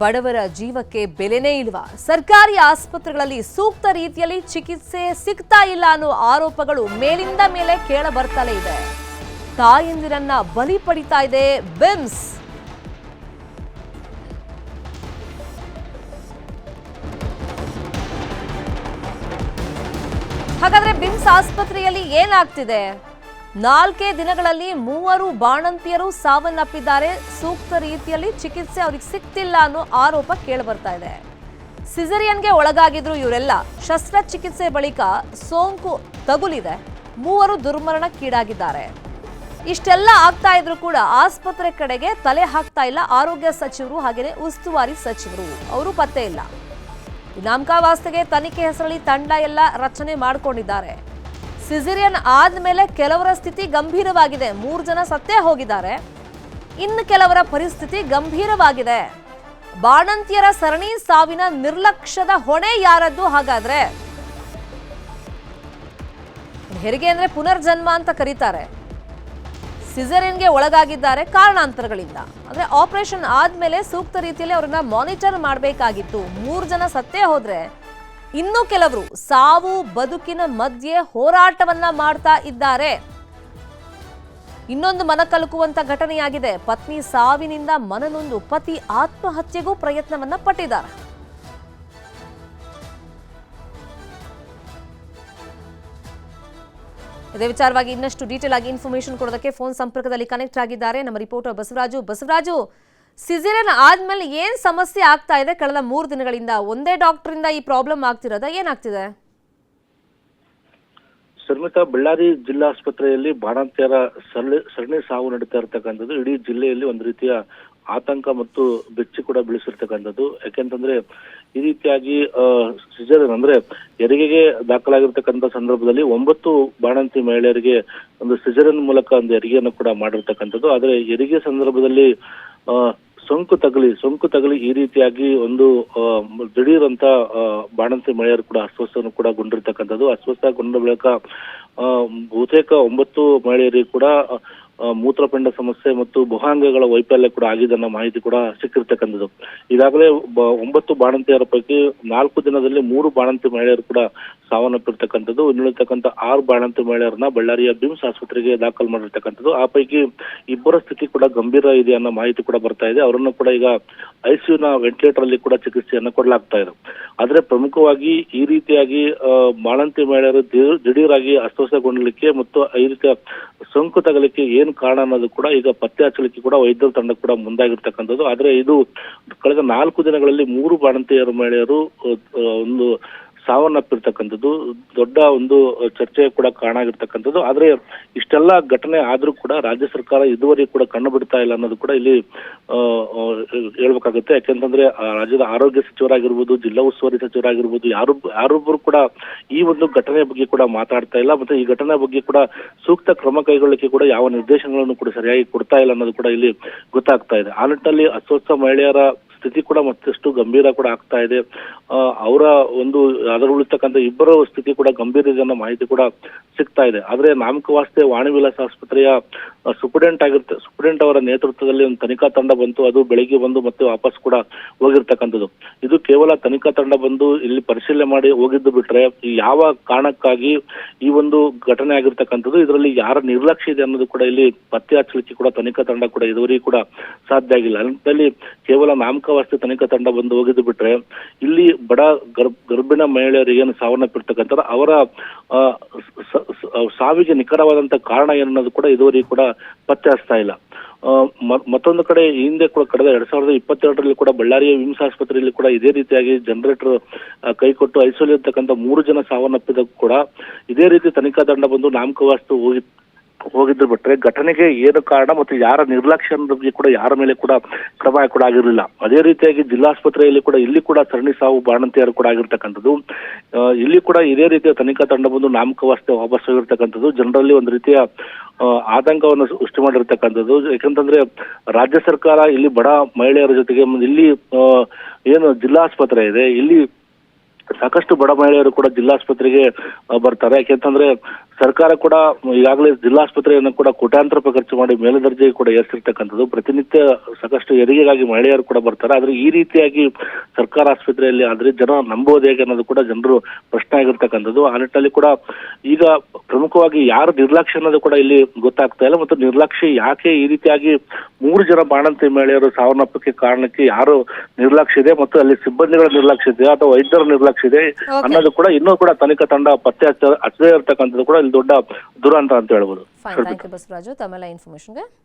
ಬಡವರ ಜೀವಕ್ಕೆ ಬೆಲೆನೇ ಇಲ್ವಾ? ಸರ್ಕಾರಿ ಆಸ್ಪತ್ರೆಗಳಲ್ಲಿ ಸೂಕ್ತ ರೀತಿಯಲ್ಲಿ ಚಿಕಿತ್ಸೆ ಸಿಗ್ತಾ ಇಲ್ಲ ಅನ್ನೋ ಆರೋಪಗಳು ಮೇಲಿಂದ ಮೇಲೆ ಕೇಳ ಬರ್ತಲೇ ಇದೆ. ತಾಯಂದಿರನ್ನ ಬಲಿ ಪಡಿತಾ ಇದೆ ಬಿಮ್ಸ್. ಹಾಗಾದ್ರೆ ಬಿಮ್ಸ್ ಆಸ್ಪತ್ರೆಯಲ್ಲಿ ಏನಾಗ್ತಿದೆ? ನಾಲ್ಕೇ ದಿನಗಳಲ್ಲಿ ಮೂವರು ಬಾಣಂತಿಯರು ಸಾವನ್ನಪ್ಪಿದ್ದಾರೆ. ಸೂಕ್ತ ರೀತಿಯಲ್ಲಿ ಚಿಕಿತ್ಸೆ ಅವ್ರಿಗೆ ಸಿಕ್ತಿಲ್ಲ ಅನ್ನೋ ಆರೋಪ ಕೇಳಿಬರ್ತಾ ಇದೆ. ಸಿಸರಿಯನ್ಗೆ ಒಳಗಾಗಿದ್ರು ಇವರೆಲ್ಲ. ಶಸ್ತ್ರಚಿಕಿತ್ಸೆ ಬಳಿಕ ಸೋಂಕು ತಗುಲಿದೆ. ಮೂವರು ದುರ್ಮರಣಕ್ಕೀಡಾಗಿದ್ದಾರೆ. ಇಷ್ಟೆಲ್ಲ ಆಗ್ತಾ ಇದ್ರು ಕೂಡ ಆಸ್ಪತ್ರೆ ಕಡೆಗೆ ತಲೆ ಹಾಕ್ತಾ ಇಲ್ಲ ಆರೋಗ್ಯ ಸಚಿವರು ಹಾಗೆಯೇ ಉಸ್ತುವಾರಿ ಸಚಿವರು. ಅವರು ಪತ್ತೆ ಇಲ್ಲ. ನಾಮಕಾವಾಸ್ತೆಗೆ ತನಿಖೆ ಹೆಸರಲ್ಲಿ ತಂಡ ಎಲ್ಲ ರಚನೆ ಮಾಡಿಕೊಂಡಿದ್ದಾರೆ. ಸಿಸಿರಿಯನ್ ಆದ್ಮೇಲೆ ಕೆಲವರ ಸ್ಥಿತಿ ಗಂಭೀರವಾಗಿದೆ. ಮೂರು ಜನ ಸತ್ತೇ ಹೋಗಿದ್ದಾರೆ. ಇನ್ನು ಕೆಲವರ ಪರಿಸ್ಥಿತಿ ಗಂಭೀರವಾಗಿದೆ. ಬಾಣಂತಿಯರ ಸರಣಿ ಸಾವಿನ ನಿರ್ಲಕ್ಷ್ಯದ ಹೊಣೆ ಯಾರದ್ದು ಹಾಗಾದ್ರೆ? ಹೆರಿಗೆ ಅಂದ್ರೆ ಪುನರ್ಜನ್ಮ ಅಂತ ಕರೀತಾರೆ. ಸಿಸರಿಯನ್ಗೆ ಒಳಗಾಗಿದ್ದಾರೆ ಕಾರಣಾಂತರಗಳಿಂದ. ಅಂದ್ರೆ ಆಪರೇಷನ್ ಆದ್ಮೇಲೆ ಸೂಕ್ತ ರೀತಿಯಲ್ಲಿ ಅವರನ್ನ ಮಾನಿಟರ್ ಮಾಡಬೇಕಾಗಿತ್ತು. ಮೂರು ಜನ ಸತ್ತೇ ಹೋದ್ರೆ ಇನ್ನು ಕೆಲವರು ಸಾವು, ಬದುಕಿನ ಮಧ್ಯೆ ಹೋರಾಟವನ್ನ ಮಾಡ್ತಾ ಇದ್ದಾರೆ. ಇನ್ನೊಂದು ಮನ ಕಲಕುವಂತ ಘಟನೆಯಾಗಿದೆ. ಪತ್ನಿ ಸಾವಿನಿಂದ ಮನನೊಂದು ಪತಿ ಆತ್ಮಹತ್ಯೆಗೂ ಪ್ರಯತ್ನವನ್ನ ಪಟ್ಟಿದ್ದಾರೆ. ಇದೇ ವಿಚಾರವಾಗಿ ಇನ್ನಷ್ಟು ಡೀಟೇಲ್ ಆಗಿ ಇನ್ಫಾರ್ಮೇಶನ್ ಕೊಡೋದಕ್ಕೆ ಫೋನ್ ಸಂಪರ್ಕದಲ್ಲಿ ಕನೆಕ್ಟ್ ಆಗಿದ್ದಾರೆ. ನಮ್ಮ ರಿಪೋರ್ಟರ್ ಬಸವರಾಜು. ಬಸವರಾಜು ಸಿಸಿರಿಯನ್ ಆದ್ಮೇಲೆ ಏನ್ ಸಮಸ್ಯೆ ಆಗ್ತಾ ಇದೆ? ಕಳೆದ ಮೂರು ದಿನಗಳಿಂದ ಒಂದೇ ಡಾಕ್ಟರ್ ಇಂದ ಈ ಪ್ರಾಬ್ಲಮ್ ಆಗ್ತಿರೋದ ಏನಾಗ್ತಿದೆ ಶರ್ಮಿತಾ ಬಳ್ಳಾರಿ ಜಿಲ್ಲಾ ಆಸ್ಪತ್ರೆಯಲ್ಲಿ ಬಾಣಂತಿಯರ ಸರಣಿ ಸಾವು ನಡೀತಾ ಇರತಕ್ಕಂಥದ್ದು. ಇಡೀ ಜಿಲ್ಲೆಯಲ್ಲಿ ಒಂದು ರೀತಿಯ ಆತಂಕ ಮತ್ತು ಬೆಚ್ಚಿ ಕೂಡ ಬೆಳೆಸಿರ್ತಕ್ಕಂಥದ್ದು. ಯಾಕೆಂತಂದ್ರೆ, ಈ ರೀತಿಯಾಗಿ ಸಿಜರನ್ ಅಂದ್ರೆ ಹೆರಿಗೆಗೆ ದಾಖಲಾಗಿರ್ತಕ್ಕಂಥ ಸಂದರ್ಭದಲ್ಲಿ ಒಂಬತ್ತು ಬಾಣಂತಿ ಮಹಿಳೆಯರಿಗೆ ಒಂದು ಸಿಜರನ್ ಮೂಲಕ ಒಂದು ಹೆರಿಗೆಯನ್ನು ಕೂಡ ಮಾಡಿರ್ತಕ್ಕಂಥದ್ದು. ಆದ್ರೆ, ಹೆರಿಗೆ ಸಂದರ್ಭದಲ್ಲಿ ಸೋಂಕು ತಗಲಿ ಸೋಂಕು ತಗಲಿ ಈ ರೀತಿಯಾಗಿ ಒಂದು ದಿಢೀರಂತ ಬಾಣಂತಿ ಮಹಿಳೆಯರು ಕೂಡ ಅಸ್ವಸ್ಥವನ್ನು ಕೂಡ ಗೊಂಡಿರ್ತಕ್ಕಂಥದ್ದು. ಅಸ್ವಸ್ಥಗೊಂಡ ಬಳಿಕ ಬಹುತೇಕ ಒಂಬತ್ತು ಮಹಿಳೆಯರಿಗೆ ಕೂಡ ಮೂತ್ರಪಿಂಡ ಸಮಸ್ಯೆ ಮತ್ತು ಬಹುಂಗಗಳ ವೈಫಲ್ಯ ಕೂಡ ಆಗಿದೆ ಅನ್ನೋ ಮಾಹಿತಿ ಕೂಡ ಸಿಕ್ಕಿರ್ತಕ್ಕಂಥದ್ದು. ಈಗಾಗಲೇ ಒಂಬತ್ತು ಬಾಣಂತಿಯರ ಪೈಕಿ ನಾಲ್ಕು ದಿನದಲ್ಲಿ ಮೂರು ಬಾಣಂತಿ ಮಹಿಳೆಯರು ಕೂಡ ಸಾವನ್ನಪ್ಪಿರ್ತಕ್ಕಂಥದ್ದು. ಇನ್ನುಳಿತಕ್ಕಂಥ ಆರು ಬಾಣಂತಿ ಮಹಿಳೆಯರನ್ನ ಬಳ್ಳಾರಿಯ ಬಿಮ್ಸ್ ಆಸ್ಪತ್ರೆಗೆ ದಾಖಲು ಮಾಡಿರ್ತಕ್ಕಂಥದ್ದು. ಆ ಪೈಕಿ ಇಬ್ಬರ ಸ್ಥಿತಿ ಕೂಡ ಗಂಭೀರ ಇದೆ ಅನ್ನೋ ಮಾಹಿತಿ ಕೂಡ ಬರ್ತಾ ಇದೆ. ಅವರನ್ನು ಕೂಡ ಈಗ ಐಸಿಯುನ ವೆಂಟಿಲೇಟರ್ ಅಲ್ಲಿ ಕೂಡ ಚಿಕಿತ್ಸೆಯನ್ನು ಕೊಡಲಾಗ್ತಾ ಇದೆ. ಆದ್ರೆ ಪ್ರಮುಖವಾಗಿ ಈ ರೀತಿಯಾಗಿ ಬಾಣಂತಿ ಮಹಿಳೆಯರು ದಿಢೀರ್- ದಿಢೀರಾಗಿ ಅಸ್ವಸ್ಥಗೊಂಡಲಿಕ್ಕೆ ಮತ್ತು ಈ ರೀತಿಯ ಸೋಂಕು ತಗಲಿಕ್ಕೆ ಏನು ಕಾರಣ ಅನ್ನೋದು ಕೂಡ ಈಗ ಪತ್ತೆ ಹಚ್ಚಲಿಕ್ಕೆ ಕೂಡ ವೈದ್ಯರ ತಂಡ ಕೂಡ ಮುಂದಾಗಿರ್ತಕ್ಕಂಥದ್ದು. ಆದರೆ ಇದು ಕಳೆದ ನಾಲ್ಕು ದಿನಗಳಲ್ಲಿ ಮೂರು ಬಾಣಂತಿಯರು ಮಹಿಳೆಯರು ಒಂದು ಸಾವನ್ನಪ್ಪಿರ್ತಕ್ಕಂಥದ್ದು, ದೊಡ್ಡ ಒಂದು ಚರ್ಚೆ ಕೂಡ ಕಾರಣ ಆಗಿರ್ತಕ್ಕಂಥದ್ದು ಆದ್ರೆ ಇಷ್ಟೆಲ್ಲ ಘಟನೆ ಆದ್ರೂ ಕೂಡ ರಾಜ್ಯ ಸರ್ಕಾರ ಇದುವರೆಗೂ ಕೂಡ ಕಣ್ಣು ಬಿಡ್ತಾ ಇಲ್ಲ ಅನ್ನೋದು ಕೂಡ ಇಲ್ಲಿ ಹೇಳಬೇಕಾಗುತ್ತೆ. ಯಾಕೆಂತಂದ್ರೆ ರಾಜ್ಯದ ಆರೋಗ್ಯ ಸಚಿವರಾಗಿರ್ಬೋದು, ಜಿಲ್ಲಾ ಉಸ್ತುವಾರಿ ಸಚಿವರಾಗಿರ್ಬೋದು, ಯಾರು, ಯಾರೊಬ್ಬರು ಕೂಡ ಈ ಒಂದು ಘಟನೆ ಬಗ್ಗೆ ಕೂಡ ಮಾತಾಡ್ತಾ ಇಲ್ಲ. ಮತ್ತೆ ಈ ಘಟನೆ ಬಗ್ಗೆ ಕೂಡ ಸೂಕ್ತ ಕ್ರಮ ಕೈಗೊಳ್ಳಲಿಕ್ಕೆ ಕೂಡ ಯಾವ ನಿರ್ದೇಶನಗಳನ್ನು ಕೂಡ ಸರಿಯಾಗಿ ಕೊಡ್ತಾ ಇಲ್ಲ ಅನ್ನೋದು ಕೂಡ ಇಲ್ಲಿ ಗೊತ್ತಾಗ್ತಾ ಇದೆ. ಆ ನಿಟ್ಟಿನಲ್ಲಿ ಅಸ್ವಸ್ಥ ಮಹಿಳೆಯರ ಸ್ಥಿತಿ ಕೂಡ ಮತ್ತಷ್ಟು ಗಂಭೀರ ಕೂಡ ಆಗ್ತಾ ಇದೆ. ಅವರ ಒಂದು ಅದರಲ್ಲಿರ್ತಕ್ಕಂಥ ಇಬ್ಬರ ಸ್ಥಿತಿ ಕೂಡ ಗಂಭೀರ ಇದೆ ಅನ್ನೋ ಮಾಹಿತಿ ಕೂಡ ಸಿಗ್ತಾ ಇದೆ. ಆದ್ರೆ ನಾಮಕವಾಸ್ತೆ ವಾಣಿ ವಿಲಾಸ ಆಸ್ಪತ್ರೆಯ ಸೂಪರಿಂಟೆಂಟ್ ಆಗಿರ್ತ, ಸೂಪರಿಂಟೆಂಟ್ ಅವರ ನೇತೃತ್ವದಲ್ಲಿ ಒಂದು ತನಿಖಾ ತಂಡ ಬಂತು. ಅದು ಬೆಳಿಗ್ಗೆ ಬಂದು ಮತ್ತೆ ವಾಪಸ್ ಕೂಡ ಹೋಗಿರ್ತಕ್ಕಂಥದ್ದು. ಇದು ಕೇವಲ ತನಿಖಾ ತಂಡ ಬಂದು ಇಲ್ಲಿ ಪರಿಶೀಲನೆ ಮಾಡಿ ಹೋಗಿದ್ದು ಬಿಟ್ರೆ ಯಾವ ಕಾರಣಕ್ಕಾಗಿ ಈ ಒಂದು ಘಟನೆ ಆಗಿರ್ತಕ್ಕಂಥದ್ದು, ಇದರಲ್ಲಿ ಯಾರ ನಿರ್ಲಕ್ಷ್ಯ ಇದೆ ಅನ್ನೋದು ಕೂಡ ಇಲ್ಲಿ ಪತ್ತೆ ಹಚ್ಚಲಿಕ್ಕೆ ಕೂಡ ತನಿಖಾ ತಂಡ ಕೂಡ ಇದುವರೆಗೂ ಕೂಡ ಸಾಧ್ಯ ಆಗಿಲ್ಲ. ಕೇವಲ ನಾಮಕಾವಾಸ್ತೆ ತನಿಖಾ ತಂಡ ಬಂದು ಹೋಗಿದ್ದು ಬಿಟ್ರೆ ಇಲ್ಲಿ ಬಡ ಗರ್ಭ, ಗರ್ಭಿಣ ಮಹಿಳೆಯರಿಗೆ ಏನು ಸಾವನ್ನಪ್ಪಿರ್ತಕ್ಕಂಥದ್ದು, ಅವರ ಸಾವಿಗೆ ನಿಖರವಾದಂತ ಕಾರಣ ಏನನ್ನೋದು ಕೂಡ ಇದುವರೆಗೂ ಕೂಡ ಪತ್ತೆ ಹಚ್ತಾ ಇಲ್ಲ ಮತ್ತೊಂದು ಕಡೆ ಹಿಂದೆ ಕೂಡ ಕಳೆದ ಎರಡ್ ಸಾವಿರದ ಇಪ್ಪತ್ತೆರಡರಲ್ಲಿ ಕೂಡ ಬಳ್ಳಾರಿಯ ವಿಮ್ಸ್ ಆಸ್ಪತ್ರೆಯಲ್ಲಿ ಕೂಡ ಇದೇ ರೀತಿಯಾಗಿ ಜನರೇಟರ್ ಕೈಕೊಟ್ಟು ಐಸೋಲೇಟ್ ಇರ್ತಕ್ಕಂಥ ಮೂರು ಜನ ಸಾವನ್ನಪ್ಪಿದ ಕೂಡ ಇದೇ ರೀತಿ ತನಿಖಾ ತಂಡ ಬಂದು ನಾಮಕವಾಸ್ತು ಹೋಗಿ ಹೋಗಿದ್ದು ಬಿಟ್ರೆ ಘಟನೆಗೆ ಏನು ಕಾರಣ ಮತ್ತು ಯಾರ ನಿರ್ಲಕ್ಷ್ಯ ಬಗ್ಗೆ ಕೂಡ ಯಾರ ಮೇಲೆ ಕೂಡ ಕ್ರಮ ಕೂಡ ಆಗಿರಲಿಲ್ಲ. ಅದೇ ರೀತಿಯಾಗಿ ಜಿಲ್ಲಾಸ್ಪತ್ರೆಯಲ್ಲಿ ಕೂಡ ಇಲ್ಲಿ ಕೂಡ ಸರಣಿ ಸಾವು ಬಾಣಂತಿಯರು ಕೂಡ ಆಗಿರ್ತಕ್ಕಂಥದ್ದು. ಇಲ್ಲಿ ಕೂಡ ಇದೇ ರೀತಿಯ ತನಿಖಾ ತಂಡ ಬಂದು ನಾಮಕವಾಸ್ತೆ ವಾಪಸ್ ಆಗಿರ್ತಕ್ಕಂಥದ್ದು. ಜನರಲ್ಲಿ ಒಂದು ರೀತಿಯ ಆತಂಕವನ್ನು ಸೃಷ್ಟಿ ಮಾಡಿರ್ತಕ್ಕಂಥದ್ದು. ಯಾಕಂತಂದ್ರೆ ರಾಜ್ಯ ಸರ್ಕಾರ ಇಲ್ಲಿ ಬಡ ಮಹಿಳೆಯರ ಜೊತೆಗೆ ಇಲ್ಲಿ ಏನು ಜಿಲ್ಲಾಸ್ಪತ್ರೆ ಇದೆ. ಇಲ್ಲಿ ಸಾಕಷ್ಟು ಬಡ ಮಹಿಳೆಯರು ಕೂಡ ಜಿಲ್ಲಾಸ್ಪತ್ರೆಗೆ ಬರ್ತಾರೆ. ಯಾಕೆಂತಂದ್ರೆ ಸರ್ಕಾರ ಕೂಡ ಈಗಾಗಲೇ ಜಿಲ್ಲಾಸ್ಪತ್ರೆಯನ್ನು ಕೂಡ ಕೋಟ್ಯಾಂತರ ರೂಪಾಯಿ ಖರ್ಚು ಮಾಡಿ ಮೇಲುದರ್ಜೆಗೆ ಕೂಡ ಏರಿಸಿರ್ತಕ್ಕಂಥದ್ದು. ಪ್ರತಿನಿತ್ಯ ಸಾಕಷ್ಟು ಹೆರಿಗೆಗಾಗಿ ಮಹಿಳೆಯರು ಕೂಡ ಬರ್ತಾರೆ. ಆದ್ರೆ ಈ ರೀತಿಯಾಗಿ ಸರ್ಕಾರ ಆಸ್ಪತ್ರೆಯಲ್ಲಿ ಆದ್ರೆ ಜನ ನಂಬೋದು ಹೇಗೆ ಅನ್ನೋದು ಕೂಡ ಜನರು ಪ್ರಶ್ನೆ ಆಗಿರ್ತಕ್ಕಂಥದ್ದು. ಆ ನಿಟ್ಟಿನಲ್ಲಿ ಕೂಡ ಈಗ ಪ್ರಮುಖವಾಗಿ ಯಾರು ನಿರ್ಲಕ್ಷ್ಯ ಅನ್ನೋದು ಕೂಡ ಇಲ್ಲಿ ಗೊತ್ತಾಗ್ತಾ ಇಲ್ಲ. ಮತ್ತು ನಿರ್ಲಕ್ಷ್ಯ ಯಾಕೆ ಈ ರೀತಿಯಾಗಿ ಮೂರು ಜನ ಬಾಣಂತಿ ಮಹಿಳೆಯರು ಸಾವನ್ನಪ್ಪಕ್ಕೆ ಕಾರಣಕ್ಕೆ ಯಾರು ನಿರ್ಲಕ್ಷ್ಯ ಇದೆ ಮತ್ತು ಅಲ್ಲಿ ಸಿಬ್ಬಂದಿಗಳ ನಿರ್ಲಕ್ಷ್ಯ ಇದೆ ಅಥವಾ ವೈದ್ಯರ ನಿರ್ಲಕ್ಷ್ಯ ಇದೆ ಅನ್ನೋದು ಕೂಡ ಇನ್ನೂ ಕೂಡ ತನಿಖಾ ತಂಡ ಪತ್ತೆ ಹಚ್ಚ ಹಚ್ಚದೇ ಇರ್ತಕ್ಕಂಥದ್ದು ಕೂಡ ದೊಡ್ಡ ದುರಂತ ಅಂತ ಹೇಳ್ಬೋದು. Thank you Basavaraju. ತಮ್ಮೆಲ್ಲ ಇನ್ಫಾರ್ಮೇಶನ್ಗೆ